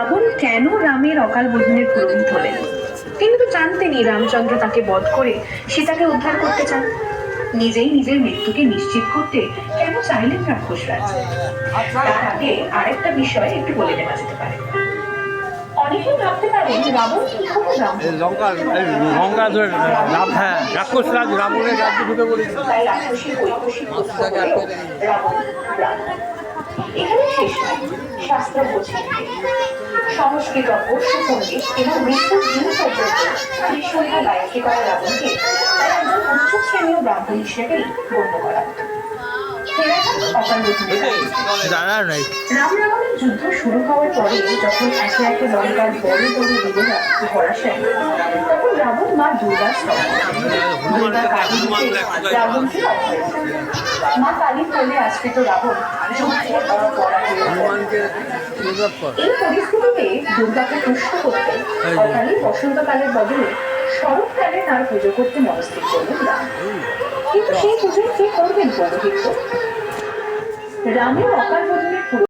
রাবণ কেন রামের অকাল বোধনের পুরোহিত হলেন? তিনি তো জানতেনই রামচন্দ্র তাকে বধ করে সীতাকে উদ্ধার করতে চান। নিজেই নিজের মৃত্যুকে নিশ্চিত করতে কেন চাইলেন রাক্ষসরাজ? তার আগে আরেকটা বিষয় একটু বলে দেওয়া যেতে পারে। অনেকেই ভাবতে পারেন রাবণ কি করে রাম লঙ্কা লঙ্কা রাম হ্যাঁ রাক্ষস রাবণের রাজ্য ঢুকে পড়েছে। রাবণ। এখানে শেষ নয় শাস্ত্র বোঝেন সংস্কৃত এবং মৃত্যুর দিন পর্যন্ত ত্রিশূল্য গায়ত্রী করা রাবণকে তার একজন উচ্চ শ্রেণীয় ব্রাহ্মণ হিসেবেই গণ্য করা। হতো রাম রাবণের যুদ্ধ শুরু হওয়ার পরে যখন একে একে লঙ্কার বড় বড় বীরেরা ধরাশায় তখন রাবণ মা দুর্গার রাবণকে। মা কালী চলে আসবে তো রাবণ। এই পরিস্থিতিতে দুর্গাকে তুষ্ট করতে অকালে বসন্তকালের বদলে শরৎকালে তার পুজো করতে মনস্থির করলেন রাম। কিন্তু সেই পুজোয় কে করবেন পৌরোহিত্য রামের অকাল